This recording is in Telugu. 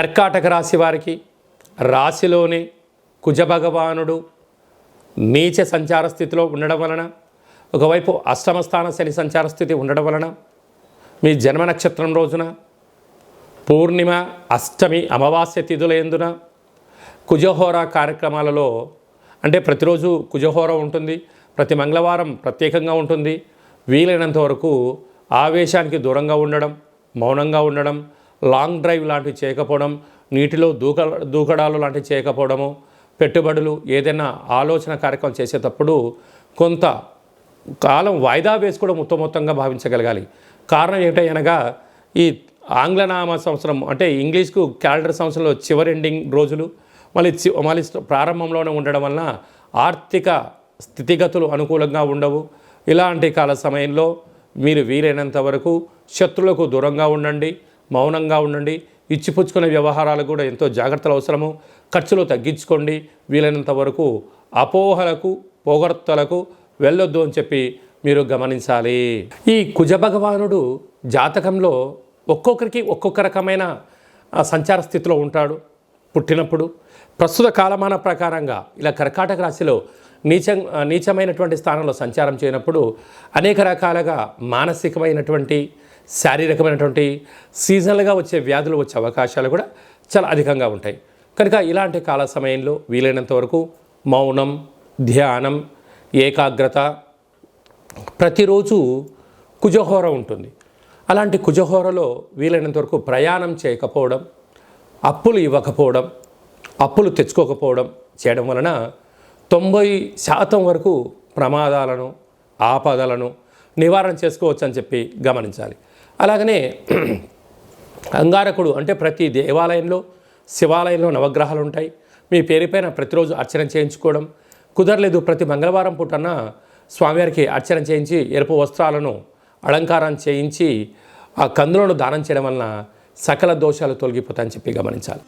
కర్కాటక రాశి వారికి రాశిలోనే కుజభగవానుడు నీచ సంచార స్థితిలో ఉండడం వలన ఒకవైపు అష్టమస్థాన శని సంచార స్థితి ఉండడం వలన మీ జన్మ నక్షత్రం రోజున పూర్ణిమ అష్టమి అమావాస్య తిథుల ఎందున కుజహోర కార్యక్రమాలలో అంటే ప్రతిరోజు కుజహోర ఉంటుంది ప్రతి మంగళవారం ప్రత్యేకంగా ఉంటుంది వీలైనంత వరకు ఆవేశానికి దూరంగా ఉండడం మౌనంగా ఉండడం లాంగ్ డ్రైవ్ లాంటివి చేయకపోవడం నీటిలో దూక దూకడాలు లాంటివి చేయకపోవడము పెట్టుబడులు ఏదైనా ఆలోచన కార్యక్రమం చేసేటప్పుడు కొంత కాలం వాయిదా వేసుకోవడం ఉత్తమోత్తంగా భావించగలగాలి. కారణం ఏమిటనగా అనగా ఈ ఆంగ్లనామ సంవత్సరం అంటే ఇంగ్లీష్కు క్యాలెండర్ సంవత్సరంలో చివరి ఎండింగ్ రోజులు మళ్ళీ మళ్ళీ ప్రారంభంలోనే ఉండడం వలన ఆర్థిక స్థితిగతులు అనుకూలంగా ఉండవు. ఇలాంటి కాల సమయంలో మీరు వీలైనంత వరకు శత్రులకు దూరంగా ఉండండి. మౌనంగా ఉండండి. ఇచ్చిపుచ్చుకునే వ్యవహారాలు కూడా ఎంతో జాగ్రత్తలు అవసరము. ఖర్చులు తగ్గించుకోండి. వీలైనంత వరకు అపోహలకు పొగడ్తలకు వెళ్ళొద్దు అని చెప్పి మీరు గమనించాలి. ఈ కుజ భగవానుడు జాతకంలో ఒక్కొక్కరికి ఒక్కొక్క రకమైన సంచార స్థితిలో ఉంటాడు. పుట్టినప్పుడు ప్రస్తుత కాలమాన ప్రకారంగా ఇలా కర్కాటక రాశిలో నీచ నీచమైనటువంటి స్థానంలో సంచారం చేయనప్పుడు అనేక రకాలుగా మానసికమైనటువంటి శారీరకమైనటువంటి సీజనల్గా వచ్చే వ్యాధులు వచ్చే అవకాశాలు కూడా చాలా అధికంగా ఉంటాయి. కనుక ఇలాంటి కాల సమయంలో వీలైనంత వరకు మౌనం ధ్యానం ఏకాగ్రత ప్రతిరోజు కుజహోర ఉంటుంది. అలాంటి కుజహోరలో వీలైనంత వరకు ప్రయాణం చేయకపోవడం అప్పులు ఇవ్వకపోవడం అప్పులు తెచ్చుకోకపోవడం చేయడం వలన తొంభై శాతం వరకు ప్రమాదాలను ఆపదలను నివారణ చేసుకోవచ్చు అని చెప్పి గమనించాలి. అలాగనే అంగారకుడు అంటే ప్రతి దేవాలయంలో శివాలయంలో నవగ్రహాలు ఉంటాయి మీ పేరుపైన ప్రతిరోజు అర్చన చేయించుకోవడం కుదరలేదు ప్రతి మంగళవారం పూటన స్వామివారికి అర్చన చేయించి ఎరుపు వస్త్రాలను అలంకారం చేయించి ఆ కందులను దానం చేయడం వలన సకల దోషాలు తొలగిపోతాయని చెప్పి గమనించాలి.